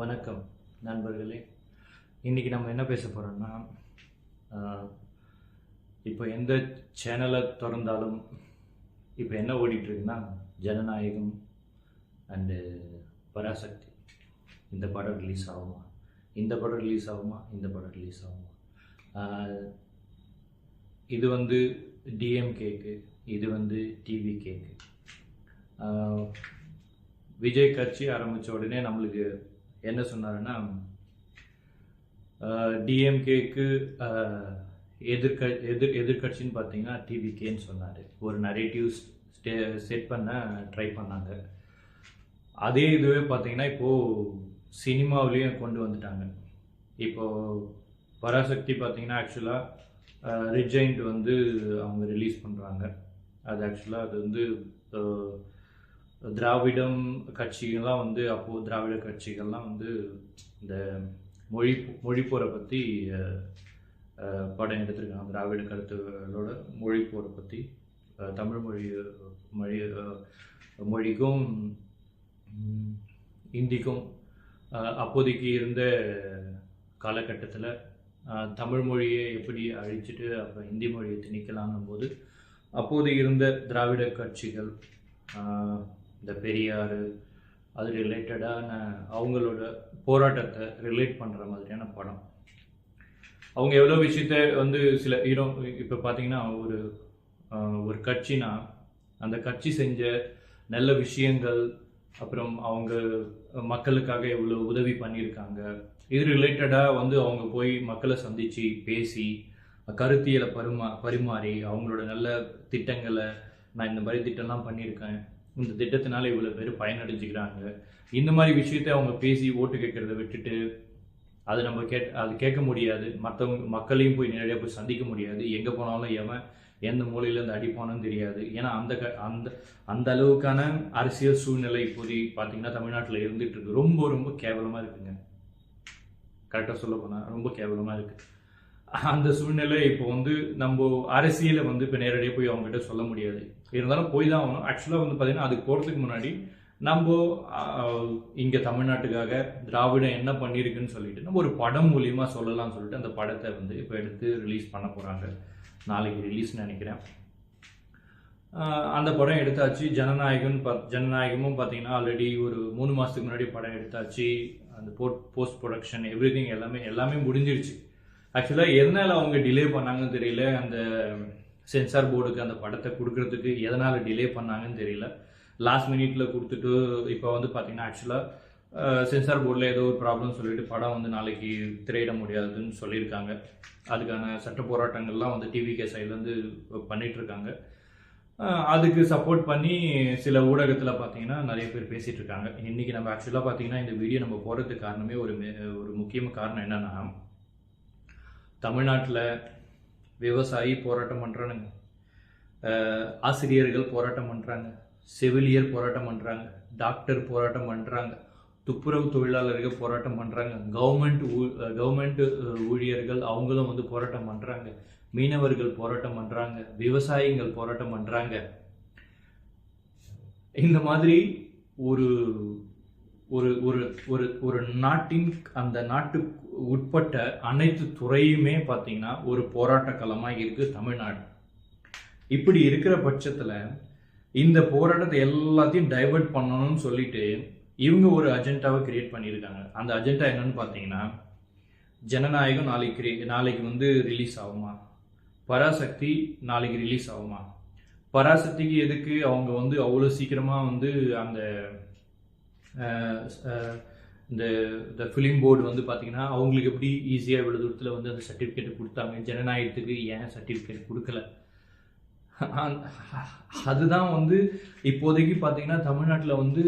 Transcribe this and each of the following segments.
வணக்கம் நண்பர்களே. இன்றைக்கி நம்ம என்ன பேச போகிறோம்னா இப்போ எந்த சேனலை திறந்தாலும் இப்போ என்ன ஓடிட்டுருக்குன்னா ஜனநாயகம் அண்டு பராசக்தி. இந்த படம் ரிலீஸ் ஆகுமா? இந்த படம் ரிலீஸ் ஆகுமா? இந்த படம் ரிலீஸ் ஆகுமா? இது வந்து டிஎம்கேக்கு இது வந்து டிவி கேக்கு. விஜய் கட்சி ஆரம்பித்த உடனே நம்மளுக்கு என்ன சொன்னாருன்னா டிஎம்கேக்கு எதிர்க எதிர் எதிர்கட்சின்னு பார்த்தீங்கன்னா டிவிகேன்னு சொன்னார். ஒரு நரேட்டிவ்ஸ் ஸ்டே செட் பண்ண ட்ரை பண்ணாங்க. அதே இதுவே பார்த்தீங்கன்னா இப்போது சினிமாவிலையும் கொண்டு வந்துட்டாங்க. இப்போது பராசக்தி பார்த்தீங்கன்னா ஆக்சுவலாக ரிஜைண்ட் வந்து அவங்க ரிலீஸ் பண்ணுறாங்க அது ஆக்சுவலாக அது வந்து திராவிடம் கட்சிகள்லாம் வந்து அப்போது திராவிட கட்சிகள்லாம் வந்து இந்த மொழி மொழிப்போரை பற்றி படம் எடுத்திருக்காங்க. திராவிட கருத்துகளோட மொழிப்போரை பற்றி தமிழ் மொழி மொழி மொழிக்கும் இந்திக்கும் அப்போதைக்கு இருந்த காலகட்டத்தில் தமிழ் மொழியை எப்படி அழிச்சிட்டு அப்புறம் இந்தி மொழியை திணிக்கலாம்னும் போது அப்போது இருந்த திராவிட கட்சிகள் இந்த பெரியார் அது ரிலேட்டடான அவங்களோட போராட்டத்தை ரிலேட் பண்ணுற மாதிரியான படம். அவங்க எவ்வளோ விஷயத்த வந்து சில ஹீரோ இப்போ பார்த்தீங்கன்னா ஒரு ஒரு கட்சினா அந்த கட்சி செஞ்ச நல்ல விஷயங்கள் அப்புறம் அவங்க மக்களுக்காக எவ்வளோ உதவி பண்ணியிருக்காங்க இது ரிலேட்டடாக வந்து அவங்க போய் மக்களை சந்தித்து பேசி கருத்தியலை பரிமா பரிமாறி அவங்களோட நல்ல திட்டங்களை நான் இந்த மாதிரி திட்டம்லாம் பண்ணியிருக்கேன் இந்த திட்டத்தினால இவ்வளோ பேர் பயனடைஞ்சுக்கிறாங்க. இந்த மாதிரி விஷயத்த அவங்க பேசி ஓட்டு கேட்குறத விட்டுட்டு அது நம்ம கேட் அது கேட்க முடியாது. மற்றவங்க மக்களையும் போய் நேரடியாக போய் சந்திக்க முடியாது. எங்கே போனாலும் எவன் எந்த மூலையில் இருந்து அடிப்பானும் தெரியாது. ஏன்னா அந்த க அந்த அந்த அளவுக்கான அரசியல் சூழ்நிலை இப்போதி பார்த்தீங்கன்னா தமிழ்நாட்டில் இருந்துகிட்டு இருக்கு. ரொம்ப ரொம்ப கேவலமாக இருக்குங்க. கரெக்டாக சொல்ல போனால் ரொம்ப கேவலமாக இருக்குது அந்த சூழ்நிலை இப்போ வந்து நம்ம அரசியலை வந்து இப்போ நேரடியாக போய் அவங்ககிட்ட சொல்ல முடியாது. இருந்தாலும் போய் தான் ஆகணும் ஆக்சுவலாக வந்து பார்த்தீங்கன்னா அது போகிறதுக்கு முன்னாடி நம்ம இங்கே தமிழ்நாட்டுக்காக திராவிடம் என்ன பண்ணியிருக்குன்னு சொல்லிட்டு நம்ம ஒரு படம் மூலியமாக சொல்லலாம்னு சொல்லிட்டு அந்த படத்தை வந்து இப்போ எடுத்து ரிலீஸ் பண்ண போகிறாங்க நாளைக்கு ரிலீஸ்னு நினைக்கிறேன். அந்த படம் எடுத்தாச்சு. ஜனநாயகன் ப ஜனநாயகமும் பார்த்தீங்கன்னா ஆல்ரெடி ஒரு மூணு மாதத்துக்கு முன்னாடி படம் எடுத்தாச்சு. அந்த போட் போஸ்ட் ப்ரொடக்ஷன் எவ்ரி எல்லாமே எல்லாமே முடிஞ்சிருச்சு. ஆக்சுவலாக எதனால் அவங்க டிலே பண்ணாங்கன்னு தெரியல. அந்த சென்சார் போர்டுக்கு அந்த படத்தை கொடுக்கறதுக்கு எதனால் டிலே பண்ணாங்கன்னு தெரியல. லாஸ்ட் மினிட்ல கொடுத்துட்டு இப்போ வந்து பார்த்தீங்கன்னா ஆக்சுவலாக சென்சார் போர்டில் ஏதோ ஒரு ப்ராப்ளம் சொல்லிட்டு படம் வந்து நாளைக்கு திரையிட முடியாதுன்னு சொல்லியிருக்காங்க. அதுக்கான சட்ட போராட்டங்கள்லாம் வந்து டிவிகே சைட்லேருந்து பண்ணிட்டு இருக்காங்க அதுக்கு சப்போர்ட் பண்ணி சில ஊடகத்தில் பார்த்தீங்கன்னா நிறைய பேர் பேசிகிட்டு இருக்காங்க இன்றைக்கி நம்ம ஆக்சுவலாக பார்த்தீங்கன்னா இந்த வீடியோ நம்ம போகிறதுக்கு காரணமே ஒரு மே- ஒரு முக்கியமான காரணம் என்னென்னா தமிழ்நாட்டில் விவசாயி போராட்டம் பண்ணுறானுங்க ஆசிரியர்கள் போராட்டம் பண்ணுறாங்க செவிலியர் போராட்டம் பண்ணுறாங்க டாக்டர் போராட்டம் பண்ணுறாங்க துப்புரவு தொழிலாளர்கள் போராட்டம் பண்ணுறாங்க கவர்மெண்ட் ஊ கவர்மெண்ட் ஊழியர்கள் அவங்களும் வந்து போராட்டம் பண்ணுறாங்க மீனவர்கள் போராட்டம் பண்ணுறாங்க விவசாயிகள் போராட்டம் பண்ணுறாங்க இந்த மாதிரி ஒரு ஒரு ஒரு ஒரு ஒரு நாட்டின் அந்த நாட்டு உட்பட்ட அனைத்து துறையுமே பார்த்திங்கன்னா ஒரு போராட்ட களமாக இருக்குது தமிழ்நாடு. இப்படி இருக்கிற பட்சத்தில் இந்த போராட்டத்தை எல்லாத்தையும் டைவர்ட் பண்ணணும்னு சொல்லிட்டு இவங்க ஒரு அஜெண்டாவை கிரியேட் பண்ணியிருக்காங்க. அந்த அஜெண்டா என்னன்னு பார்த்தீங்கன்னா ஜனநாயகம் நாளைக்கு கிரியே நாளைக்கு வந்து ரிலீஸ் ஆகுமா? பராசக்தி நாளைக்கு ரிலீஸ் ஆகுமா? பராசக்திக்கு எதுக்கு அவங்க வந்து அவ்வளோ சீக்கிரமாக வந்து அந்த இந்த இந்த ஃபிலிம் போர்டு வந்து பார்த்தீங்கன்னா அவங்களுக்கு எப்படி ஈஸியாக இவ்வளோ தூரத்தில் வந்து அந்த சர்டிஃபிகேட் கொடுத்தாங்க? ஜனநாயகத்துக்கு ஏன் சர்டிஃபிகேட் கொடுக்கல? அதுதான் வந்து இப்போதைக்கு பார்த்தீங்கன்னா தமிழ்நாட்டில் வந்து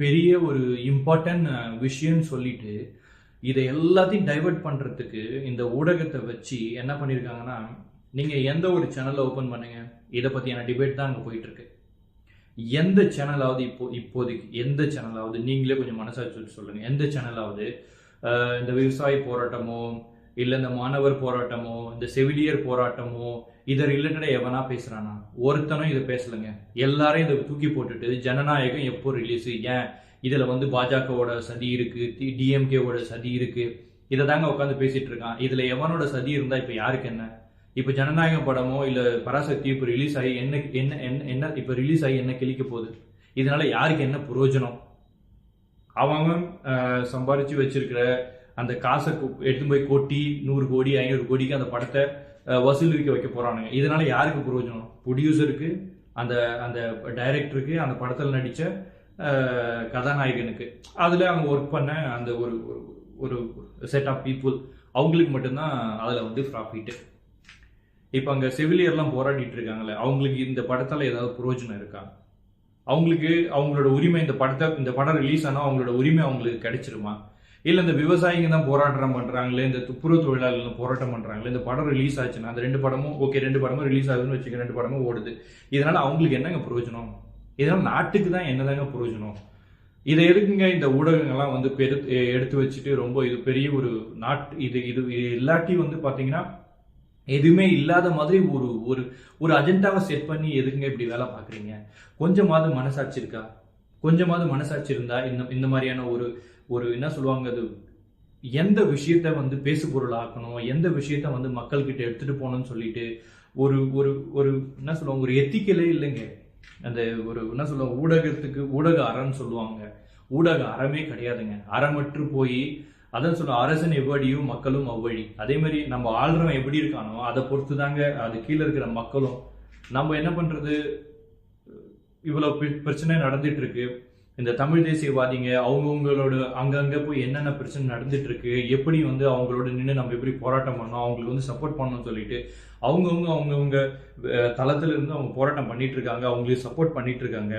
பெரிய ஒரு இம்பார்ட்டன்ட் விஷயம்னு சொல்லிட்டு இதை எல்லாத்தையும் டைவர்ட் பண்ணுறதுக்கு இந்த ஊடகத்தை வச்சு என்ன பண்ணியிருக்காங்கன்னா நீங்கள் எந்த ஒரு சேனலை ஓப்பன் பண்ணுங்கள் இதை பற்றியான டிபேட் தான் அங்கே போயிட்டுருக்கு எந்த சேனலாவது இப்போ இப்போதைக்கு எந்த சேனலாவது நீங்களே கொஞ்சம் மனசாட்சி வச்சு சொல்லுங்க. எந்த சேனலாவது இந்த விவசாய போராட்டமோ இல்லை இந்த மாணவர் போராட்டமோ இந்த செவிலியர் போராட்டமோ இதை ரிலேட்டடாக எவனா பேசுறானா? ஒருத்தனும் இதை பேசலைங்க. எல்லாரும் இதை தூக்கி போட்டுட்டு ஜனநாயகம் எப்போ ரிலீஸ் ஏன்? இதில் வந்து பாஜகவோட சதி இருக்கு டிஎம்கேவோட சதி இருக்கு. இதை தாங்க உட்காந்து பேசிட்டு இருக்கான். இதுல எவனோட சதி இருந்தா இப்போ யாருக்கு என்ன? இப்ப ஜனநாயகம் படமோ இல்ல பராசக்தி இப்ப ரிலீஸ் ஆகி என்ன என்ன என்ன என்ன இப்ப ரிலீஸ் ஆகி என்ன கிழிக்க போகுது? இதனால யாருக்கு என்ன பிரயோஜனம் அவங்க சம்பாரிச்சு வச்சிருக்கிற அந்த காசை எடுத்து போய் கொட்டி நூறு கோடி ஐநூறு கோடிக்கு அந்த படத்தை வசூலிக்க வைக்க போறானுங்க. இதனால யாருக்கு பிரயோஜனம் ப்ரொடியூசருக்கு அந்த அந்த டைரக்டருக்கு அந்த படத்தில் நடித்த கதாநாயகனுக்கு. அதில் அவங்க ஒர்க் பண்ண அந்த ஒரு ஒரு- ஒரு செட் ஆஃப் பீப்புள் அவங்களுக்கு மட்டும்தான் அதில் வந்து ப்ராஃபிட்டு இப்போ அங்கே செவிலியர்லாம் போராடிட்டு இருக்காங்களே அவங்களுக்கு இந்த படத்தால் ஏதாவது பிரயோஜனம் இருக்கா? அவங்களுக்கு அவங்களோட உரிமை இந்த படத்தை இந்த படம் ரிலீஸ் ஆனால் அவங்களோட உரிமை அவங்களுக்கு கிடைச்சிருமா? இல்லை இந்த விவசாயிங்க தான் போராட்டம் பண்ணுறாங்களே இந்த துப்புரவு தொழிலாளர்கள் போராட்டம் பண்ணுறாங்களே இந்த படம் ரிலீஸ் ஆச்சுன்னா அந்த ரெண்டு படமும் ஓகே ரெண்டு படமும் ரிலீஸ் ஆகுதுன்னு வச்சுக்க ரெண்டு படமும் ஓடுது. இதனால் அவங்களுக்கு என்னங்க பிரயோஜனம் இதனால் நாட்டுக்கு தான் என்னதாங்க பிரயோஜனம் இதை எதுக்குங்க இந்த ஊடகங்கள்லாம் வந்து பெரு எடுத்து வச்சுட்டு ரொம்ப இது பெரிய ஒரு நாட்டு இது இது இது இல்லாட்டி வந்து பார்த்தீங்கன்னா எதுவுமே இல்லாத மாதிரி ஒரு ஒரு ஒரு அஜெண்டாவை செட் பண்ணி எதுங்க இப்படி வேலை பார்க்குறீங்க? கொஞ்சமாவது மனசாட்சி இருக்கா? கொஞ்சமாவது மனசாட்சி இருந்தா இந்த இந்த மாதிரியான ஒரு ஒரு என்ன சொல்லுவாங்க அது எந்த விஷயத்த வந்து பேசுபொருள் ஆக்கணும் எந்த விஷயத்த வந்து மக்கள்கிட்ட எடுத்துட்டு போகணும்னு சொல்லிட்டு ஒரு ஒரு ஒரு என்ன சொல்லுவாங்க ஒரு எத்திக்கலே இல்லைங்க. அந்த ஒரு என்ன சொல்லுவாங்க ஊடகத்துக்கு ஊடக அறன்னு சொல்லுவாங்க. ஊடக அறமே கிடையாதுங்க. அறமற்று போய் அதான் சொல்லுவோம் அரசன் எவ்வழியோ மக்களும் அவ்வழி. அதே மாதிரி நம்ம ஆள்றவன் எப்படி இருக்கானோ அதை பொறுத்து தாங்க அது கீழே இருக்கிற மக்களும். நம்ம என்ன பண்றது? இவ்வளோ பிர- பிரச்சனை நடந்துட்டு இருக்கு இந்த தமிழ் தேசியவாதிங்க அவங்கவுங்களோட அங்கங்கே போய் என்னென்ன பிரச்சனை நடந்துட்டு இருக்கு எப்படி வந்து அவங்களோட நின்று நம்ம எப்படி போராட்டம் பண்ணோம் அவங்களுக்கு வந்து சப்போர்ட் பண்ணணும்னு சொல்லிட்டு அவங்கவுங்க அவங்கவுங்க தளத்துல இருந்து அவங்க போராட்டம் பண்ணிட்டு இருக்காங்க அவங்களுக்கு சப்போர்ட் பண்ணிட்டு இருக்காங்க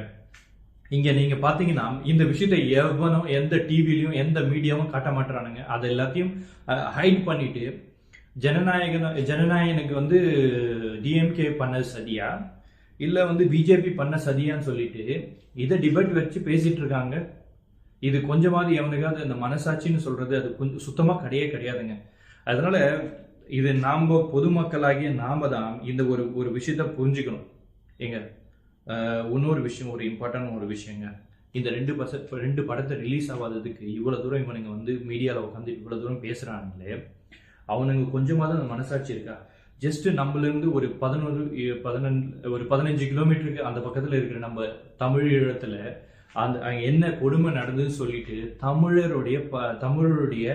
இங்க நீங்க பாத்தீங்கன்னா இந்த விஷயத்தை எவனும் எந்த டிவிலையும் எந்த மீடியாவும் காட்ட மாட்டுறானுங்க. அதை எல்லாத்தையும் ஹைட் பண்ணிட்டு ஜனநாயகன ஜனநாயகனுக்கு வந்து டிஎம்கே பண்ண சதியா? இல்ல வந்து பிஜேபி பண்ண சதியான்னு சொல்லிட்டு இதை டிபேட் வச்சு பேசிட்டு இருக்காங்க. இது கொஞ்சமாவது எவனுக்காவது இந்த மனசாட்சின்னு சொல்றது அது கொஞ்சம் சுத்தமா கிடையவே கிடையாதுங்க. அதனால இது நாம் பொதுமக்களாகிய நாம தான் இந்த ஒரு ஒரு விஷயத்த புரிஞ்சுக்கணும். எங்க? இன்னொரு விஷயம் ஒரு இம்பார்ட்டன் ஒரு விஷயங்க. இந்த ரெண்டு பச ரெண்டு படத்தை ரிலீஸ் ஆகாததுக்கு இவ்வளோ தூரம் இவனுங்க வந்து மீடியாவில் உட்காந்து இவ்வளோ தூரம் பேசுகிறாங்களே அவனுங்க கொஞ்சமாக தான் மனசாட்சி இருக்கா? ஜஸ்ட் நம்மளிருந்து ஒரு பதினொரு பதினஞ்சு ஒரு பதினஞ்சு கிலோமீட்டருக்கு அந்த பக்கத்தில் இருக்கிற நம்ம தமிழ் ஈழத்தில் அந்த என்ன கொடுமை நடந்ததுன்னு சொல்லிட்டு தமிழருடைய ப தமிழருடைய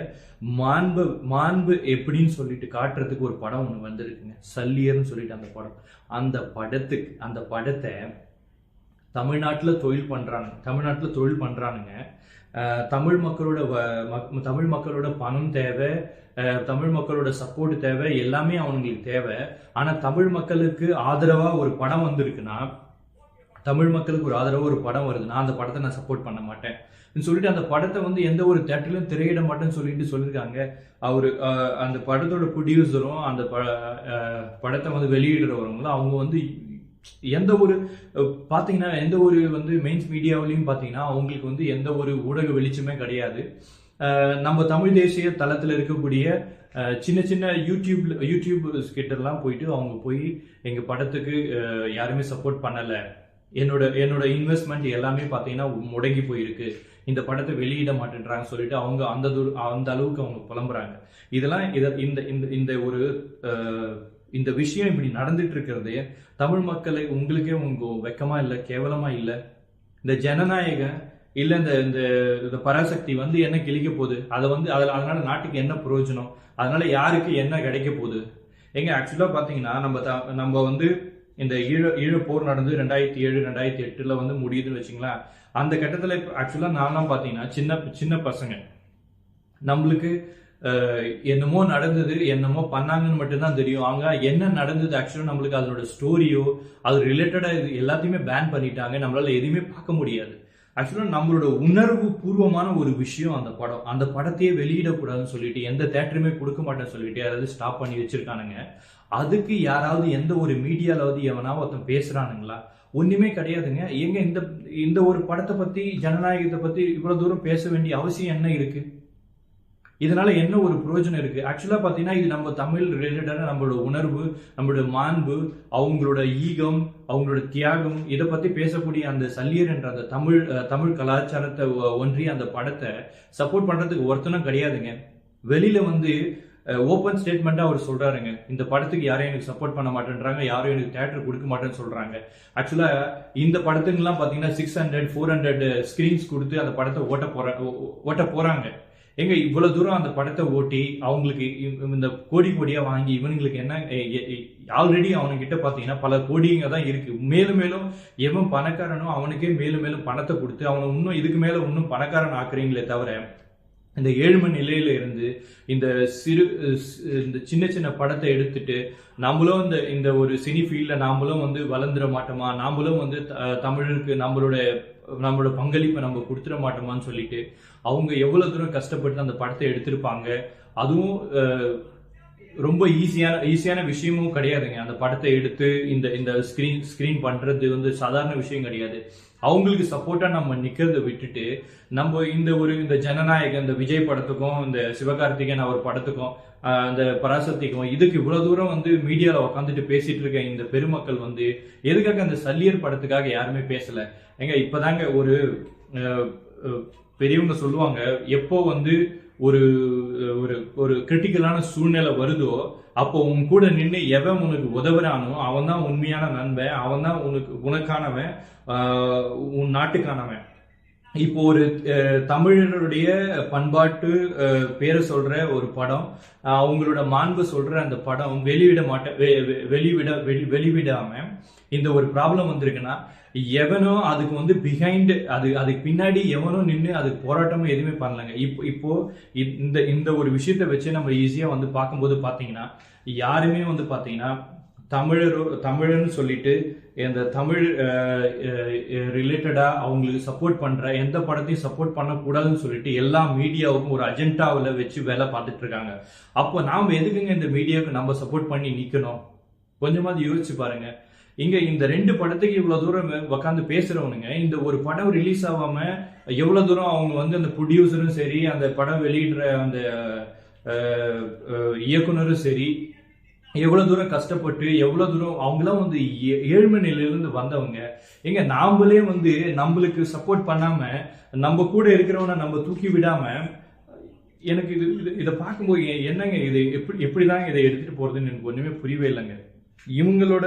மாண்பு மாண்பு எப்படின்னு சொல்லிட்டு காட்டுறதுக்கு ஒரு படம் ஒன்று வந்திருக்குங்க. சல்லியர்னு சொல்லிட்டு அந்த படம். அந்த படத்துக்கு அந்த படத்தை தமிழ்நாட்டில் தொழில் பண்ணுறானுங்க தமிழ்நாட்டில் தொழில் பண்ணுறானுங்க தமிழ் மக்களோட வ- மக்- தமிழ் மக்களோட பணம் தேவை தமிழ் மக்களோட சப்போர்ட் தேவை எல்லாமே அவங்களுக்கு தேவை. ஆனால் தமிழ் மக்களுக்கு ஆதரவாக ஒரு படம் வந்திருக்குன்னா தமிழ் மக்களுக்கு ஒரு ஆதரவு ஒரு படம் வருது. நான் அந்த படத்தை நான் சப்போர்ட் பண்ண மாட்டேன். சொல்லிட்டு அந்த படத்தை வந்து எந்த ஒரு தேட்டரிலும் திரையிட மாட்டேன்னு சொல்லிட்டு சொல்லியிருக்காங்க அவர் அந்த படத்தோட ப்ரொடியூசரும் அந்த ப படத்தை வந்து வெளியிடுறவங்களும் அவங்க வந்து எந்த ஒரு பார்த்தீங்கன்னா எந்த ஒரு வந்து மெயின்ஸ் மீடியாவிலையும் பார்த்தீங்கன்னா அவங்களுக்கு வந்து எந்த ஒரு ஊடக வெளிச்சமே கிடையாது. நம்ம தமிழ் தேசிய தளத்தில் இருக்கக்கூடிய சின்ன சின்ன யூடியூப் யூடியூப் கிட்டலாம் போயிட்டு அவங்க போய் எங்கள் படத்துக்கு யாருமே சப்போர்ட் பண்ணலை. என்னோட என்னோட இன்வெஸ்ட்மெண்ட் எல்லாமே பார்த்தீங்கன்னா முடங்கி போயிருக்கு. இந்த படத்தை வெளியிட மாட்டேன்றாங்க சொல்லிட்டு அவங்க அந்த அந்த அளவுக்கு அவங்க புலம்புறாங்க. இதெல்லாம் இதை இந்த இந்த இந்த ஒரு இந்த விஷயம் இப்படி நடந்துட்டு இருக்கிறதே தமிழ் மக்களை உங்களுக்கே உங்க வெக்கமா இல்லை கேவலமா இல்லை? இந்த ஜனநாயகம் இல்லை இந்த இந்த இந்த பராசக்தி வந்து என்ன கிழிக்க போகுது? அதை வந்து அதில் அதனால நாட்டுக்கு என்ன பிரயோஜனம்? அதனால யாருக்கு என்ன கிடைக்க போகுது? எங்க ஆக்சுவலாக பார்த்தீங்கன்னா நம்ம த- நம்ம வந்து இந்த ஈழ ஈழ போர் நடந்து ரெண்டாயிரத்தி ஏழு ரெண்டாயிரத்தி எட்டுல வந்து முடியுதுன்னு வச்சுங்களேன். அந்த கட்டத்துல ஆக்சுவலா நான்லாம் பாத்தீங்கன்னா சின்ன சின்ன பசங்க. நம்மளுக்கு என்னமோ நடந்தது என்னமோ பண்ணாங்கன்னு மட்டும்தான் தெரியும். அங்க என்ன நடந்தது ஆக்சுவலாக நம்மளுக்கு அதனோட ஸ்டோரியோ அது ரிலேட்டடாக இது எல்லாத்தையுமே பேன் பண்ணிட்டாங்க. நம்மளால எதுவுமே பார்க்க முடியாது. ஆக்சுவலாக நம்மளோட உணர்வு பூர்வமான ஒரு விஷயம் அந்த படம். அந்த படத்தையே வெளியிடக்கூடாதுன்னு சொல்லிட்டு எந்த தேட்டருமே கொடுக்க மாட்டேன்னு சொல்லிட்டு யாராவது ஸ்டாப் பண்ணி வச்சிருக்கானுங்க. அதுக்கு யாராவது எந்த ஒரு மீடியாலாவது எவனா ஒருத்தன் பேசுறானுங்களா? ஒன்றுமே கிடையாதுங்க. எங்க இந்த இந்த ஒரு படத்தை பத்தி ஜனநாயகத்தை பத்தி இவ்வளவு தூரம் பேச வேண்டிய அவசியம் என்ன இருக்கு? இதனால என்ன ஒரு பிரயோஜனம் இருக்கு? ஆக்சுவலா பாத்தீங்கன்னா இது நம்ம தமிழ் ரிலேட்டடான நம்மளோட உணர்வு நம்மளோட மாண்பு அவங்களோட ஈகம் அவங்களோட தியாகம் இதை பத்தி பேசக்கூடிய அந்த சல்லியர் என்ற அந்த தமிழ் தமிழ் கலாச்சாரத்தை ஒன்றிய அந்த படத்தை சப்போர்ட் பண்றதுக்கு ஒருத்தனும் கிடையாதுங்க. வெளியில வந்து ஓப்பன் ஸ்டேட்மெண்ட்டாக அவர் சொல்கிறாருங்க இந்த படத்துக்கு யாரும் எனக்கு சப்போர்ட் பண்ண மாட்டேன்றாங்க யாரும் எனக்கு தேட்டர் கொடுக்க மாட்டேன்னு சொல்கிறாங்க ஆக்சுவலாக இந்த படத்துங்கெல்லாம் பார்த்தீங்கன்னா six hundred four hundred screens கொடுத்து அந்த படத்தை ஓட்ட போகிற ஓட்ட போகிறாங்க எங்க இவ்வளோ தூரம் அந்த படத்தை ஓட்டி அவங்களுக்கு இந்த கோடி கோடியாக வாங்கி இவனுங்களுக்கு என்ன ஆல்ரெடி அவனுக்கிட்ட பார்த்தீங்கன்னா பல கோடிங்க தான் இருக்கு. மேலும் மேலும் எவன் பணக்காரனோ அவனுக்கே மேலும் மேலும் பணத்தை கொடுத்து அவனை இன்னும் இதுக்கு மேலே இன்னும் பணக்காரன் ஆக்குறீங்களே தவிர இந்த ஏழ்மை நிலையில இருந்து இந்த சிறு இந்த சின்ன சின்ன படத்தை எடுத்துட்டு நாமளும் இந்த இந்த ஒரு சினி ஃபீல்ட்ல நாமளும் வந்து வளர்ந்துட மாட்டோமா? நாமளும் வந்து த- தமிழருக்கு நம்மளோட நம்மளோட பங்களிப்பை நம்ம கொடுத்துட மாட்டோமான்னு சொல்லிட்டு அவங்க எவ்வளவு தூரம் கஷ்டப்பட்டு அந்த படத்தை எடுத்திருப்பாங்க? அதுவும் ரொம்ப ஈஸியான ஈஸியான விஷயமும் கிடையாதுங்க. அந்த படத்தை எடுத்து இந்த இந்த ஸ்க்ரீன் ஸ்க்ரீன் பண்ணுறது வந்து சாதாரண விஷயம் கிடையாது. அவங்களுக்கு சப்போர்ட்டாக நம்ம நிற்கிறத விட்டுட்டு நம்ம இந்த ஒரு இந்த ஜனநாயகம் இந்த விஜய் படத்துக்கும் இந்த சிவகார்த்திகேயன் அவர் படத்துக்கும் அந்த பராசக்திக்கும் இதுக்கு இவ்வளோ தூரம் வந்து மீடியாவில் உட்காந்துட்டு பேசிட்டு இருக்க இந்த பெருமக்கள் வந்து எதுக்காக அந்த சல்லியர் படத்துக்காக யாருமே பேசலை? ஏங்க இப்போதாங்க ஒரு பெரியவங்க சொல்லுவாங்க எப்போ வந்து ஒரு ஒரு ஒரு கிரிட்டிக்கலான சூழ்நிலை வருதோ அப்போ உன் கூட நின்று எவன் உனக்கு உதவுறானோ அவன் தான் உண்மையான நண்பன் அவன் தான் உனக்கு உனக்கானவன் உன் நாட்டுக்கானவன். இப்போ ஒரு தமிழனுடைய பண்பாட்டு பேரை சொல்ற ஒரு படம் அவங்களோட மாண்பு சொல்ற அந்த படம் வெளியிட மாட்ட வெ- வெ- வெளிவிட வெளி வெளிவிடாம இந்த ஒரு ப்ராப்ளம் வந்திருக்குன்னா எவனோ அதுக்கு வந்து பிஹைண்ட் அது அதுக்கு பின்னாடி எவனோ நின்று அதுக்கு போராட்டமும் எதுவுமே பண்ணலங்க. இப்போ இப்போ இந்த இந்த ஒரு விஷயத்தை வச்சு நம்ம ஈஸியாக வந்து பார்க்கும்போது பார்த்தீங்கன்னா யாருமே வந்து பார்த்தீங்கன்னா தமிழரோ தமிழன்னு சொல்லிட்டு இந்த தமிழ் ரிலேட்டடாக அவங்களுக்கு சப்போர்ட் பண்ணுற எந்த படத்தையும் சப்போர்ட் பண்ணக்கூடாதுன்னு சொல்லிட்டு எல்லா மீடியாவுக்கும் ஒரு அஜெண்டாவில் வச்சு வேலை பார்த்துட்டு இருக்காங்க. அப்போ நாம் எதுக்குங்க இந்த மீடியாவுக்கு நம்ம சப்போர்ட் பண்ணி நிற்கணும் கொஞ்சமாவது யோசிச்சு பாருங்க. இங்கே இந்த ரெண்டு படத்துக்கு இவ்வளோ தூரம் உட்காந்து பேசுகிறவனுங்க இந்த ஒரு படம் ரிலீஸ் ஆகாமல் எவ்வளோ தூரம் அவங்க வந்து அந்த ப்ரொடியூசரும் சரி அந்த படம் வெளியிடுற அந்த இயக்குனரும் சரி எவ்வளோ தூரம் கஷ்டப்பட்டு எவ்வளோ தூரம் அவங்களாம் வந்து ஏ- ஏழ்மை நிலையிலேருந்து வந்தவங்க எங்க நாமளே வந்து நம்மளுக்கு சப்போர்ட் பண்ணாமல் நம்ம கூட இருக்கிறவனை நம்ம தூக்கி விடாமல் எனக்கு இது இது- இதை பார்க்கும்போது என்னங்க இது எப்படி எப்படிதாங்க இதை எடுத்துகிட்டு போகிறதுன்னு எனக்கு ஒன்றுமே புரியவே இல்லைங்க. இவங்களோட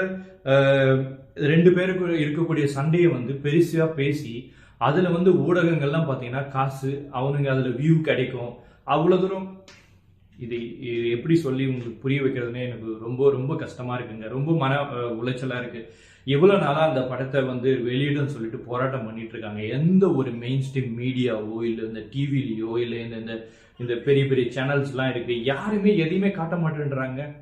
ரெண்டு பேருக்கு இருக்கக்கூடிய சண்டையை வந்து பெருசாக பேசி அதில் வந்து ஊடகங்கள்லாம் பார்த்தீங்கன்னா காசு அவனுங்க அதில் வியூ கிடைக்கும். அவ்வளோ தூரம் இது இது எப்படி சொல்லி உங்களுக்கு புரிய வைக்கிறதுனே எனக்கு ரொம்ப ரொம்ப கஷ்டமா இருக்குங்க. ரொம்ப மன உளைச்சலாக உளைச்சலா இருக்கு. நாளாக அந்த படத்தை வந்து வெளியிடும் சொல்லிட்டு போராட்டம் பண்ணிட்டு இருக்காங்க எந்த ஒரு மெயின் ஸ்ட்ரீம் மீடியாவோ இல்லை இந்த டிவிலையோ இல்லை இந்த இந்த இந்த பெரிய பெரிய சேனல்ஸ்லாம் இருக்குது இருக்கு. யாருமே எதையுமே காட்ட மாட்டேன்றாங்க.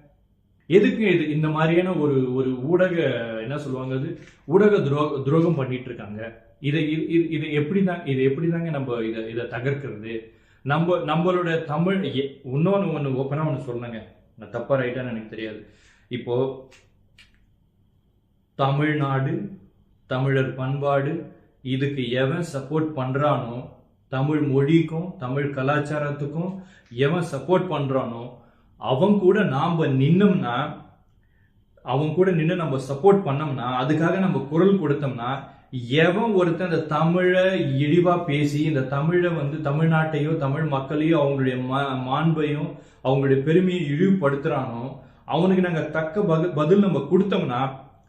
எதுக்கு இது? இந்த மாதிரியான ஒரு ஒரு ஊடக என்ன சொல்லுவாங்க அது? ஊடக துரோக துரோகம் பண்ணிட்டு இருக்காங்க இதை இது- இது- இதை எப்படி தான் இதை எப்படி தாங்க நம்ம இதை இதை தகர்க்கிறது? நம்ம நம்மளோட தமிழ் எ- ஒன்று ஓப்பனாக ஒன்று சொன்னேங்க நான் தப்பாக ரைட்டான்னு எனக்கு தெரியாது. இப்போ தமிழ்நாடு தமிழர் பண்பாடு இதுக்கு எவன் சப்போர்ட் பண்ணுறானோ தமிழ் மொழிக்கும் தமிழ் கலாச்சாரத்துக்கும் எவன் சப்போர்ட் பண்ணுறானோ அவன் கூட நாம் நின்னோம்னா அவன் கூட நின்று நம்ம சப்போர்ட் பண்ணோம்னா அதுக்காக நம்ம குரல் கொடுத்தோம்னா எவன் ஒருத்தன் இந்த தமிழை இழிவா பேசி இந்த தமிழை வந்து தமிழ்நாட்டையோ தமிழ் மக்களையோ அவங்களுடைய மா- மாண்பையும் அவங்களுடைய பெருமையை இழிவுபடுத்துறானோ அவனுக்கு நாங்கள் தக்க பதில் நம்ம கொடுத்தோம்னா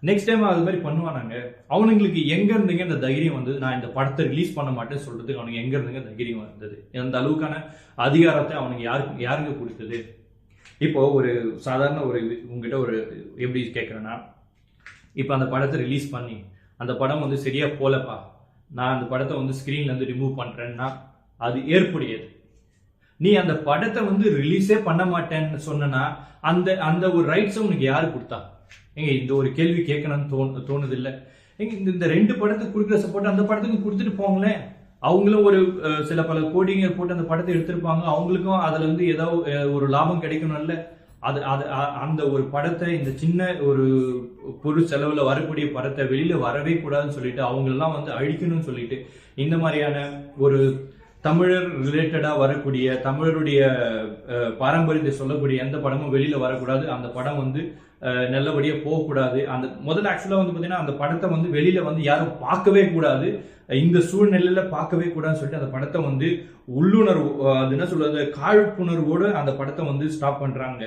நெக்ஸ்ட் டைம் அது மாதிரி பண்ணுவானாங்க அவனுங்களுக்கு எங்க இருந்துங்க இந்த தைரியம் வந்தது? நான் இந்த படத்தை ரிலீஸ் பண்ண மாட்டேன்னு சொல்றதுக்கு அவனுக்கு எங்க இருந்துங்க தைரியம் வந்தது? அந்த அளவுக்கான அதிகாரத்தை அவனுக்கு யாருக்கு யாருங்க கொடுத்தது? இப்போ ஒரு சாதாரண ஒரு உங்ககிட்ட ஒரு எப்படி கேட்குறேன்னா இப்போ அந்த படத்தை ரிலீஸ் பண்ணி அந்த படம் வந்து சரியாக போலப்பா. நான் அந்த படத்தை வந்து ஸ்க்ரீன்லேருந்து ரிமூவ் பண்ணுறேன்னா அது ஏற்புடையது. நீ அந்த படத்தை வந்து ரிலீஸே பண்ண மாட்டேன்னு சொன்னா அந்த அந்த ஒரு ரைட்ஸை உனக்கு யார் கொடுத்தா? ஏங்க இந்த ஒரு கேள்வி கேட்கணும்னு தோணு தோணுது இல்லை ஏங்க இந்த இந்த ரெண்டு படத்துக்கு கொடுக்குற சப்போர்ட் அந்த படத்துக்கு கொடுத்துட்டு போங்களேன். அவங்களும் ஒரு சில பல கோடிங்க போட்டு அந்த படத்தை எடுத்திருப்பாங்க. அவங்களுக்கும் அதுல இருந்து ஏதோ ஒரு லாபம் கிடைக்கணும்ல. அது அது அந்த ஒரு படத்தை இந்த சின்ன ஒரு பொருள் செலவில் வரக்கூடிய படத்தை வெளியில் வரவே கூடாதுன்னு சொல்லிட்டு அவங்களெல்லாம் வந்து அழிக்கணும்னு சொல்லிட்டு இந்த மாதிரியான ஒரு தமிழர் ரிலேட்டடாக வரக்கூடிய தமிழருடைய பாரம்பரியத்தை சொல்லக்கூடிய எந்த படமும் வெளியில் வரக்கூடாது. அந்த படம் வந்து நல்லபடியாக போகக்கூடாது. அந்த முதல்ல ஆக்சுவலாக வந்து பார்த்தீங்கன்னா அந்த படத்தை வந்து வெளியில் வந்து யாரும் பார்க்கவே கூடாது. இந்த சூழ்நிலையில் பார்க்கவே கூடாதுன்னு சொல்லிட்டு அந்த படத்தை வந்து உள்ளுணர்வு அது என்ன சொல்றது? காழ்ப்புணர்வோடு அந்த படத்தை வந்து ஸ்டாப் பண்ணுறாங்க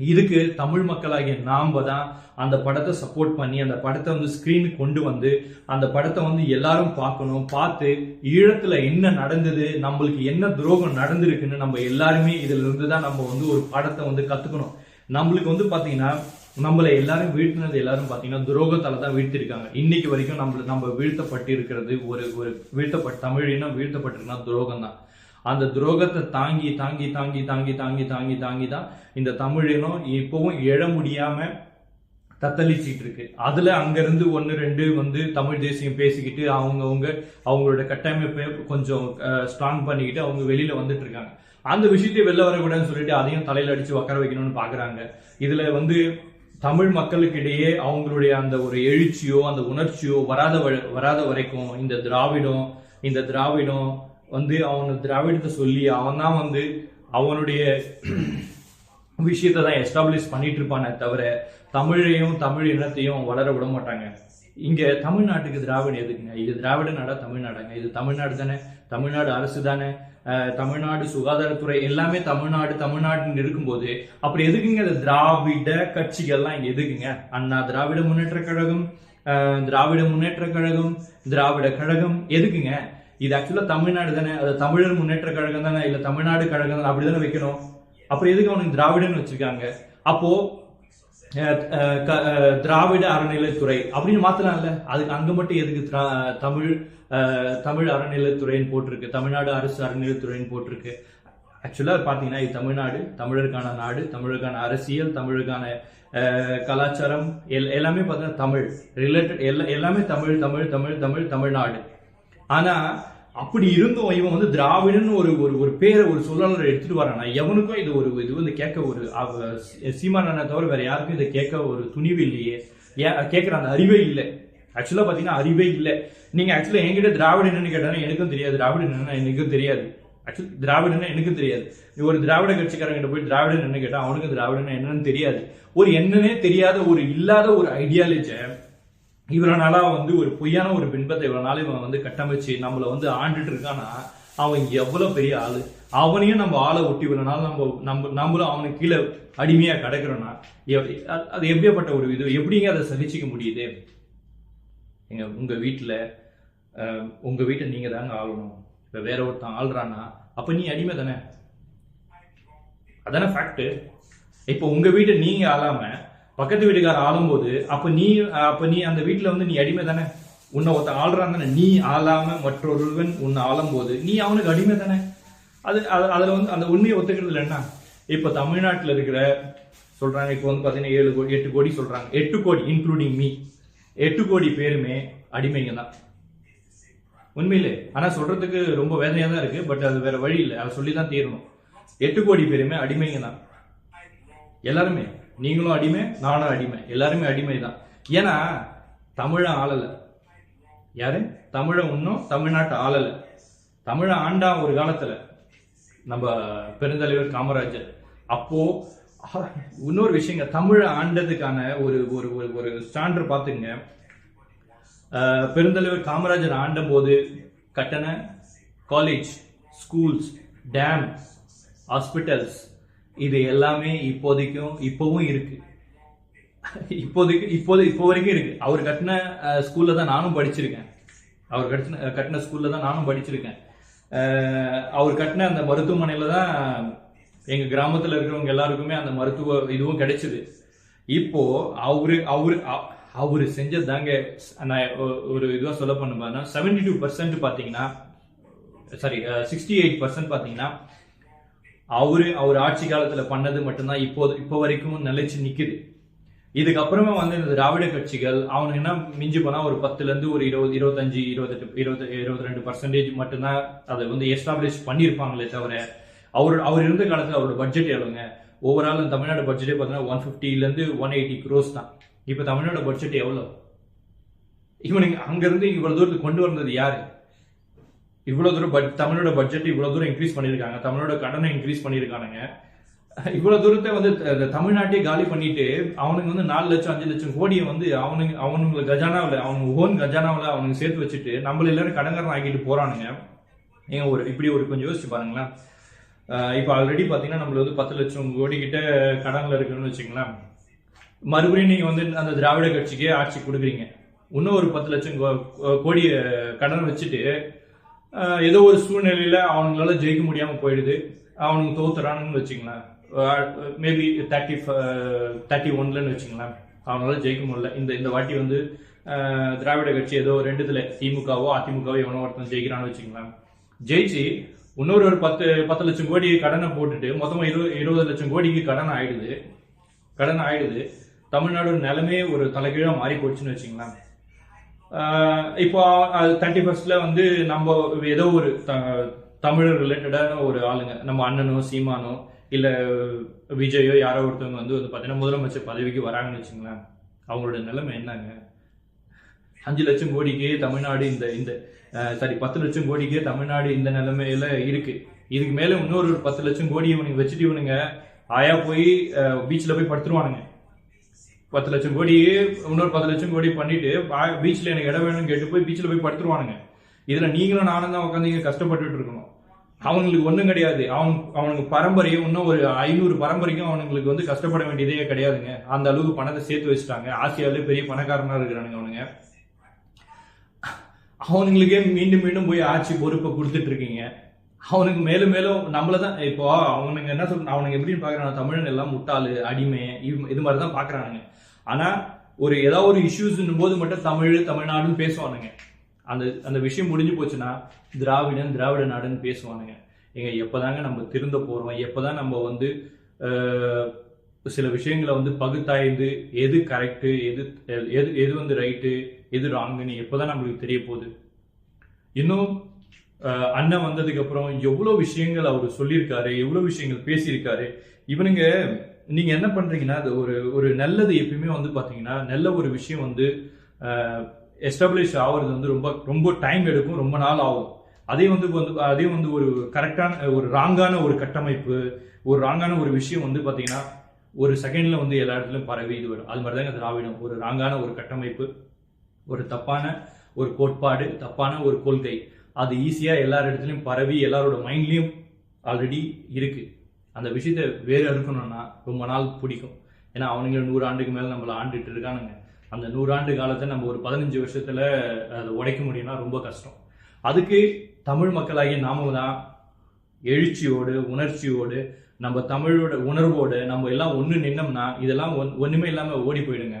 இதுக்கு தமிழ் மக்களாகிய நாம தான் அந்த படத்தை சப்போர்ட் பண்ணி அந்த படத்தை வந்து ஸ்க்ரீனுக்கு கொண்டு வந்து அந்த படத்தை வந்து எல்லாரும் பார்க்கணும் பார்த்து ஈழத்துல என்ன நடந்தது நம்மளுக்கு என்ன துரோகம் நடந்திருக்குன்னு நம்ம எல்லாருமே இதுல இருந்து தான் நம்ம வந்து ஒரு படத்தை வந்து கத்துக்கணும். நம்மளுக்கு வந்து பாத்தீங்கன்னா நம்மளை எல்லாரும் வீழ்த்தினது எல்லாரும் பார்த்தீங்கன்னா துரோகத்தால தான் வீழ்த்திருக்காங்க. இன்னைக்கு வரைக்கும் நம்மள நம்ம வீழ்த்தப்பட்டு இருக்கிறது ஒரு ஒரு வீழ்த்தப்பட்ட தமிழ் இனம் வீழ்த்தப்பட்டிருக்குன்னா துரோகம் தான் அந்த துரோகத்தை தாங்கி தாங்கி தாங்கி தாங்கி தாங்கி தாங்கி தாங்கி தான் இந்த தமிழினம் இப்பவும் எழ முடியாம தத்தளிச்சிட்டு இருக்கு அதுல அங்கிருந்து ஒன்று ரெண்டு வந்து தமிழ் தேசியம் பேசிக்கிட்டு அவங்கவுங்க அவங்களோட கட்டமைப்பை கொஞ்சம் ஸ்ட்ராங் பண்ணிக்கிட்டு அவங்க வெளியில வந்துட்டு இருக்காங்க அந்த விஷயத்தை வெளில வரக்கூடாதுன்னு சொல்லிட்டு அதையும் தலையில அடிச்சு உக்கார வைக்கணும்னு பாக்குறாங்க. இதுல வந்து தமிழ் மக்களுக்கிடையே அவங்களுடைய அந்த ஒரு எழுச்சியோ அந்த உணர்ச்சியோ வராத வ- வராத வரைக்கும் இந்த திராவிடம் இந்த திராவிடம் வந்து அவனை திராவிடத்தை சொல்லி அவன் தான் வந்து அவனுடைய விஷயத்தை தான் எஸ்டாப்ளிஷ் பண்ணிட்டு இருப்பானே தவிர தமிழையும் தமிழ் இனத்தையும் வளர விட மாட்டாங்க. இங்கே தமிழ்நாட்டுக்கு திராவிடம் எதுக்குங்க? இது திராவிட நாடா தமிழ்நாடாங்க. இது தமிழ்நாடு தானே? தமிழ்நாடு அரசு தானே? தமிழ்நாடு சுகாதாரத்துறை எல்லாமே தமிழ்நாடு தமிழ்நாடுன்னு இருக்கும்போது அப்படி எதுக்குங்க இந்த திராவிட கட்சிகள்லாம் இங்கே எதுக்குங்க? அண்ணா திராவிட முன்னேற்ற கழகம் திராவிட முன்னேற்ற கழகம் திராவிட கழகம் எதுக்குங்க? இது ஆக்சுவலா தமிழ்நாடு தானே? அது தமிழர் முன்னேற்ற கழகம் தானே? இல்ல தமிழ்நாடு கழகம் தானே? அப்படிதானே வைக்கணும்? அப்புறம் எதுக்கு அவனுக்கு திராவிடன்னு வச்சிருக்காங்க? அப்போ திராவிட அறநிலைத்துறை அப்படின்னு மாத்தலாம்ல? அதுக்கு அங்க மட்டும் எதுக்கு தமிழ் தமிழ் அறநிலைத்துறைன்னு போட்டிருக்கு? தமிழ்நாடு அரசு அறநிலைத்துறைன்னு போட்டிருக்கு. ஆக்சுவலாக பார்த்தீங்கன்னா இது தமிழ்நாடு தமிழருக்கான நாடு தமிழருக்கான அரசியல் தமிழுக்கான கலாச்சாரம் எல்- எல்லாமே பார்த்தீங்கன்னா தமிழ். ரிலேட்டட் எல்லா எல்லாமே தமிழ் தமிழ் தமிழ் தமிழ் தமிழ்நாடு. ஆனா அப்படி இருந்தும் இவன் வந்து திராவிடன் ஒரு ஒரு ஒரு பேரை ஒரு சொல்லாளரை எடுத்துட்டு வரானா. எவனுக்கும் இது ஒரு இது வந்து கேட்க ஒரு அவ- சீமானனை தவிர வேற யாருக்கும் இதை கேட்க ஒரு துணிவு இல்லையே. ஏன் கேட்குற அந்த அறிவே இல்லை. ஆக்சுவலாக பார்த்தீங்கன்னா அறிவே இல்லை. நீங்கள் ஆக்சுவலாக என்கிட்ட திராவிட என்னன்னு கேட்டாலும் எனக்கும் தெரியாது. திராவிட என்னன்னா எனக்கும் தெரியாது. ஆக்சுவலி திராவிடன்னா எனக்கும் தெரியாது. ஒரு திராவிட கட்சிக்காரங்கிட்ட போய் திராவிடன் என்ன கேட்டால் அவனுக்கு திராவிடன் என்னன்னு தெரியாது. ஒரு என்னன்னே தெரியாத ஒரு இல்லாத ஒரு ஐடியாலஜியை இவ்வளோ நாளாக வந்து ஒரு பொய்யான ஒரு பின்பத்தை இவ்வளோ நாள் இவன் வந்து கட்டமைச்சு நம்மளை வந்து ஆண்டுட்டு இருக்கானா அவன் எவ்வளோ பெரிய ஆள்? அவனையும் நம்ம ஆளை ஒட்டி இவ்வளோ நாள் நம்ம நம்ம நம்மளும் அவனுக்கு கீழே அடிமையாக கிடக்கிறோன்னா அது- எப்படியாப்பட்ட ஒரு இது? எப்படிங்க அதை சகிச்சிக்க முடியுது? எங்க உங்கள் வீட்டில் உங்கள் வீட்டை நீங்கள் தாங்க ஆளணும். இப்போ வேற ஒருத்தன் ஆள்றான்னா அப்போ நீ அடிமை தானே? அதானே ஃபேக்ட்டு இப்போ உங்கள் வீட்டை நீங்கள் ஆளாமல் பக்கத்து வீட்டுக்கார ஆளும்போது அப்ப நீ அப்ப நீ அந்த வீட்டுல வந்து நீ அடிமை தானே? உன்னை ஒருத்த ஆள்றான் தானே? நீ ஆளாம மற்றொருவன் உன்னை ஆளும்போது நீ அவனுக்கு அடிமை தானே? அது அதில் அதுல வந்து அந்த உண்மையை ஒத்துக்கிறதுல என்ன? இப்ப தமிழ்நாட்டில் இருக்கிற சொல்றாங்க இப்போ வந்து பாத்தீங்கன்னா ஏழு கோடி எட்டு கோடி சொல்றாங்க. எட்டு கோடி இன்க்ளூடிங் மீ எட்டு கோடி பேருமே அடிமைங்க தான் உண்மையிலே. ஆனா சொல்றதுக்கு ரொம்ப வேதனையா தான் இருக்கு பட் அது வேற வழி இல்லை. அதை சொல்லி தான் தீரணும். எட்டு கோடி பேருமே அடிமைங்க தான் எல்லாருமே. நீங்களும் அடிமை நானும் அடிமை. எல்லாருமே அடிமை தான் ஏன்னா தமிழை ஆளலை. யாரு? தமிழை இன்னும் தமிழ்நாட்டை ஆளலை. தமிழை ஆண்டா ஒரு காலத்தில் நம்ம பெருந்தலைவர் காமராஜர். அப்போ இன்னொரு விஷயங்க தமிழை ஆண்டதுக்கான ஒரு ஒரு ஒரு ஒரு சான்று பார்த்துங்க பெருந்தலைவர் காமராஜர் ஆண்டபோது கட்டண காலேஜ் ஸ்கூல்ஸ் டேம் ஹாஸ்பிட்டல்ஸ் இது எல்லாமே இப்போதைக்கும் இப்போவும் இருக்கு. இப்போதைக்கு இப்போது இப்போ வரைக்கும் இருக்கு. அவர் கட்டின ஸ்கூல்ல தான் நானும் படிச்சிருக்கேன். அவர் கட்டின கட்டின ஸ்கூல்ல தான் நானும் படிச்சிருக்கேன். அவர் கட்டின அந்த மருத்துவமனையில தான் எங்க கிராமத்துல இருக்கிறவங்க எல்லாருக்குமே அந்த மருத்துவ இதுவும் கிடைச்சது. இப்போ அவரு அவரு அ- அவரு செஞ்சதாங்க நான் ஒரு இதுவா சொல்ல பண்ணுவேன்னா செவன்டி டூ பர்சன்ட் பாத்தீங்கன்னா சாரி சிக்ஸ்டி எயிட் பர்சன்ட் பாத்தீங்கன்னா அவரு அவர் ஆட்சி காலத்துல பண்ணது மட்டும்தான் இப்போ இப்போ வரைக்கும் நிலைச்சு நிக்குது. இதுக்கப்புறமா வந்து இந்த திராவிட கட்சிகள் அவனுக்கு என்ன மிஞ்சி போனா ஒரு பத்துல இருந்து ஒரு இருபது இருபத்தஞ்சு இருபத்தெட்டு இருபது இருபத்தி ரெண்டு பர்சன்டேஜ் மட்டும்தான் அதை வந்து எஸ்டாப்ளிஷ் பண்ணியிருப்பாங்களே தவிர அவர் அவர் இருந்த காலத்துல அவரோட பட்ஜெட் எவ்வளோங்க? ஓவரால் தமிழ்நாடு பட்ஜெட்டே பார்த்தீங்கன்னா ஒன் ஃபிஃப்டில இருந்து ஒன் எயிட்டி க்ரோஸ் தான். இப்போ தமிழ்நாடு பட்ஜெட் எவ்வளோ இவனுக்கு அங்கேருந்து இவ்வளவு தூரத்துக்கு கொண்டு வந்தது யாரு? இவ்வளோ தூரம் பட் தமிழோட பட்ஜெட் இவ்வளோ தூரம் இன்க்ரீஸ் பண்ணியிருக்காங்க. தமிழோட கடனை இன்க்ரீஸ் பண்ணியிருக்கானுங்க. இவ்வளோ தூரத்தை வந்து தமிழ்நாட்டையே காலி பண்ணிட்டு அவனுக்கு வந்து நாலு லட்சம் அஞ்சு லட்சம் கோடியை வந்து அவனுங்க அவனுங்களை கஜானாவில் அவனுங்க ஓன் கஜானாவில் அவனுங்க சேர்த்து வச்சுட்டு நம்மள எல்லாரும் கடங்காரன் ஆக்கிட்டு போறானுங்க. ஏங்க ஒரு இப்படி ஒரு கொஞ்சம் யோசிச்சு பாருங்களேன். இப்போ ஆல்ரெடி பார்த்தீங்கன்னா நம்மள வந்து பத்து லட்சம் கோடி கிட்ட கடனில் இருக்குன்னு வச்சுங்களேன் மறுபடியும் நீங்கள் வந்து அந்த திராவிட கட்சிக்கே ஆட்சி கொடுக்குறீங்க. இன்னும் ஒரு பத்து லட்சம் கோ- கடன் வச்சுட்டு ஏதோ ஒரு சூழ்நிலையில அவங்களால ஜெயிக்க முடியாம போயிடுது. அவனுங்க தோத்துறானுன்னு வச்சுங்களேன் மேபி தேர்ட்டி தேர்ட்டி ஒன்லன்னு வச்சுங்களேன் அவங்களால ஜெயிக்க முடியல. இந்த இந்த வாட்டி வந்து திராவிட கட்சி ஏதோ ரெண்டுத்துல திமுகவோ அதிமுகவோ எவனோ ஒருத்தன் ஜெயிக்கிறான்னு வச்சுங்களேன் ஜெயிச்சு இன்னொரு ஒரு பத்து பத்து லட்சம் கோடி கடனை போட்டுட்டு மொத்தமாக இருபது இருபது லட்சம் கோடிக்கு கடன் ஆயிடுது. கடன் ஆயிடுது. தமிழ்நாடு நிலமே ஒரு தலைகீழாக மாறி போச்சுன்னு வச்சுங்களேன் இப்போ தேர்ட்டி ஃபர்ஸ்ட்ல வந்து நம்ம ஏதோ ஒரு த- தமிழர் ரிலேட்டடான ஒரு ஆளுங்க. நம்ம அண்ணனோ சீமானோ இல்ல விஜயோ யாரோ ஒருத்தவங்க வந்து வந்து பாத்தீங்கன்னா முதலமைச்சர் பதவிக்கு வராங்கன்னு வச்சுங்களேன். அவங்களோட நிலைமை என்னங்க? அஞ்சு லட்சம் கோடிக்கே தமிழ்நாடு இந்த இந்த சாரி பத்து லட்சம் கோடிக்கே தமிழ்நாடு இந்த நிலைமையில இருக்கு. இதுக்கு மேல இன்னொரு பத்து லட்சம் கோடி இவனுக்கு வச்சுட்டு இவனுங்க ஆயா போய் பீச்சில் போய் படுத்துருவானுங்க. பத்து லட்சம் கோடி இன்னொரு பத்து லட்சம் கோடி பண்ணிட்டு பீச்சில் எனக்கு இடம் வேணும்னு கேட்டு போய் பீச்சில் போய் படுத்துருவானுங்க. இதில் நீங்களும் நானும் தான் உட்காந்து இங்கே கஷ்டப்பட்டுட்டு இருக்கணும். அவங்களுக்கு ஒன்றும் கிடையாது. அவன் அவனுக்கு பரம்பரையும் இன்னும் ஒரு ஐநூறு பரம்பரைக்கும் அவனுங்களுக்கு வந்து கஷ்டப்பட வேண்டியதே கிடையாதுங்க. அந்த அளவுக்கு பணத்தை சேர்த்து வச்சுட்டாங்க. ஆசியாவிலே பெரிய பணக்காரனாக இருக்கிறானுங்க அவனுங்க. அவனுங்களுக்கே மீண்டும் மீண்டும் போய் ஆட்சி பொறுப்பை கொடுத்துட்டு இருக்கீங்க. அவனுக்கு மேலும் மேலும் நம்மள தான் இப்போ அவனுங்க என்ன சொல்ற அவனுங்க எப்படின்னு பாக்குறாங்க. தமிழன் எல்லாம் முட்டாளு அடிமை இது- இது மாதிரி தான் பாக்குறானுங்க. ஆனால் ஒரு ஏதாவது ஒரு இஷ்யூஸ்ன்னும் போது மட்டும் தமிழ் தமிழ்நாடுன்னு பேசுவானுங்க. அந்த அந்த விஷயம் முடிஞ்சு போச்சுன்னா திராவிடன் திராவிட நாடுன்னு பேசுவானுங்க. எங்க எப்போதாங்க நம்ம திருந்த போகிறோம் எப்போதான் நம்ம வந்து சில விஷயங்களை வந்து பகுத்தாய்ந்து எது கரெக்டு எது எது எது வந்து ரைட்டு எது ராங்குன்னு எப்போதான் நம்மளுக்கு தெரிய போகுது? இன்னும் அண்ணன் வந்ததுக்கு அப்புறம் எவ்வளோ விஷயங்கள் அவர் சொல்லியிருக்காரு எவ்வளோ விஷயங்கள் பேசியிருக்காரு. இவனுங்க நீங்க என்ன பண்றீங்கன்னா அது ஒரு ஒரு நல்லது எப்பயுமே வந்து பாத்தீங்கன்னா நல்ல ஒரு விஷயம் வந்து எஸ்டாப்ளிஷ் ஆகுறது வந்து ரொம்ப ரொம்ப டைம் எடுக்கும் ரொம்ப நாள் ஆகும். அதே வந்து வந்து அதே வந்து ஒரு கரெக்டான ஒரு ராங்கான ஒரு கட்டமைப்பு ஒரு ராங்கான ஒரு விஷயம் வந்து பாத்தீங்கன்னா ஒரு செகண்ட்ல வந்து எல்லா இடத்துலயும் பரவி இது வரும். அது மாதிரி தாங்க திராவிடம். ஒரு ராங்கான ஒரு கட்டமைப்பு ஒரு தப்பான ஒரு கோட்பாடு தப்பான ஒரு கொள்கை அது ஈஸியா எல்லார் இடத்துலயும் பரவி எல்லாரோட மைண்ட்லயும் ஆல்ரெடி இருக்கு. அந்த விஷயத்த வேறு இருக்கணும்னா ரொம்ப நாள் பிடிக்கும். ஏன்னா அவனுங்களும் நூறு ஆண்டுக்கு மேலே நம்மளை ஆண்டுட்டு இருக்கானுங்க. அந்த நூறாண்டு காலத்தை நம்ம ஒரு பதினஞ்சு வருஷத்தில் அதை உடைக்க முடியும்னா ரொம்ப கஷ்டம். அதுக்கு தமிழ் மக்களாகிய நாம தான் எழுச்சியோடு உணர்ச்சியோடு நம்ம தமிழோட உணர்வோடு நம்ம எல்லாம் ஒன்று நின்னோம்னா இதெல்லாம் ஒன்- ஒன்றுமே இல்லாமல் ஓடி போயிடுங்க.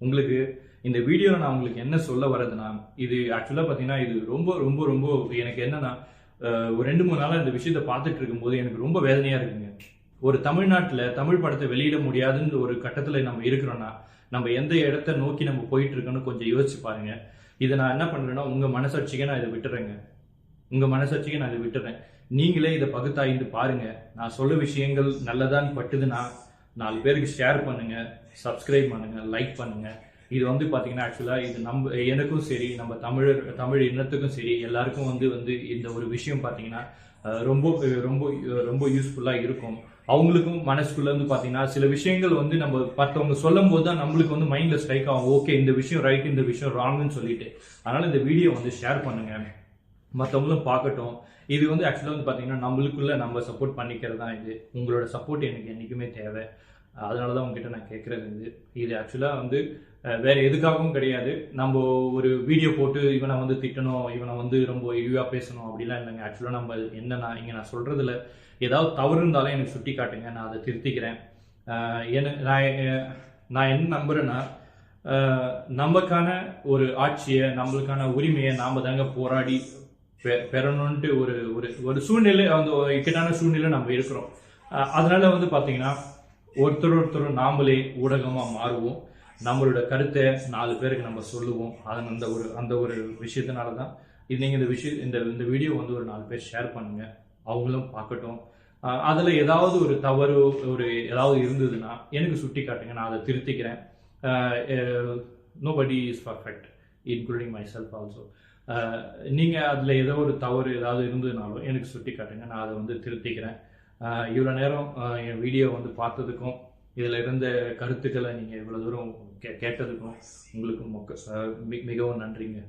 உங்களுக்கு இந்த வீடியோவில் நான் உங்களுக்கு என்ன சொல்ல வர்றதுன்னா இது ஆக்சுவலாக பார்த்தீங்கன்னா இது ரொம்ப ரொம்ப ரொம்ப எனக்கு என்னன்னா ஒரு ரெண்டு மூணு நாளாக இந்த விஷயத்தை பார்த்துட்டு இருக்கும்போது எனக்கு ரொம்ப வேதனையாக இருக்குங்க. ஒரு தமிழ்நாட்டில் தமிழ் படத்தை வெளியிட முடியாதுன்ற ஒரு கட்டத்தில் நம்ம இருக்கிறோன்னா நம்ம எந்த இடத்த நோக்கி நம்ம போயிட்டு இருக்கோன்னு கொஞ்சம் யோசிச்சு பாருங்க. இதை நான் என்ன பண்ணுறேன்னா உங்கள் மனசாட்சிக்கு நான் இதை விட்டுறேங்க. உங்கள் மனசாட்சிக்கு நான் இதை விட்டுறேன். நீங்களே இதை பகுத்தாய்ந்து பாருங்க. நான் சொல்ல விஷயங்கள் நல்லதான்னு பட்டுதுன்னா நாலு பேருக்கு ஷேர் பண்ணுங்க சப்ஸ்கிரைப் பண்ணுங்க லைக் பண்ணுங்க. இது வந்து பார்த்தீங்கன்னா ஆக்சுவலாக இது நம்ம எனக்கும் சரி நம்ம தமிழர் தமிழ் இனத்துக்கும் சரி எல்லாருக்கும் வந்து வந்து இந்த ஒரு விஷயம் பார்த்தீங்கன்னா ரொம்ப ரொம்ப ரொம்ப யூஸ்ஃபுல்லாக இருக்கும். அவங்களுக்கும் மனசுக்குள்ள வந்து பாத்தீங்கன்னா சில விஷயங்கள் வந்து நம்ம மற்றவங்க சொல்லும் போது தான் நம்மளுக்கு வந்து மைண்ட்ல ஸ்ட்ரைக் ஆகும். ஓகே இந்த விஷயம் ரைட் இந்த விஷயம் ராங்னு சொல்லிட்டு. அதனால இந்த வீடியோ வந்து ஷேர் பண்ணுங்க. மற்றவங்களும் பார்க்கட்டும். இது வந்து ஆக்சுவலாக வந்து பார்த்தீங்கன்னா நம்மளுக்குள்ள நம்ம சப்போர்ட் பண்ணிக்கிறது தான் இது. உங்களோட சப்போர்ட் எனக்கு என்றைக்குமே தேவை. அதனால தான் உங்ககிட்ட நான் கேட்குறது இது. இது ஆக்சுவலாக வந்து வேற எதுக்காகவும் கிடையாது. நம்ம ஒரு வீடியோ போட்டு இவனை வந்து திட்டணும் இவனை வந்து ரொம்ப இழிவாக பேசணும் அப்படிலாம் இல்லைங்க. ஆக்சுவலாக நம்ம என்னன்னா இங்கே நான் சொல்கிறதுல ஏதாவது தவறு இருந்தாலும் எனக்கு சுட்டி காட்டுங்க நான் அதை திருத்திக்கிறேன். அஹ், என்ன நான் நான் என்ன நம்புறேன்னா நமக்கான ஒரு ஆட்சியை நம்மளுக்கான உரிமையை நாம் தாங்க போராடி பெ- பெறணுன்ட்டு ஒரு ஒரு ஒரு சூழ்நிலை அந்த ஒரு இக்கட்டான சூழ்நிலை நம்ம இருக்கிறோம். அதனால் வந்து பார்த்திங்கன்னா ஒருத்தர் ஒருத்தர் நாமளே ஊடகமாக மாறுவோம். நம்மளோட கருத்தை நாலு பேருக்கு நம்ம சொல்லுவோம். அதன் அந்த ஒரு அந்த ஒரு விஷயத்தினால தான் இது நீங்கள் இந்த விஷயம் இந்த இந்த வீடியோ வந்து ஒரு நாலு பேர் ஷேர் பண்ணுங்கள் அவங்களும் பார்க்கட்டும். அதில் ஏதாவது ஒரு தவறு ஒரு ஏதாவது இருந்ததுன்னா எனக்கு சுட்டி காட்டுங்க நான் அதை திருத்திக்கிறேன். Nobody is perfect including myself also நீங்கள் அதில் ஏதோ ஒரு தவறு ஏதாவது இருந்ததுனாலும் எனக்கு சுட்டி காட்டுங்க நான் அதை வந்து திருத்திக்கிறேன். இவ்வளோ நேரம் என் வீடியோ வந்து பார்த்ததுக்கும் இதில் இருந்த கருத்துக்களை நீங்கள் இவ்வளோ தூரம் கே கேட்டதுக்கும் உங்களுக்கு மொக்க மிகவும் நன்றிங்க.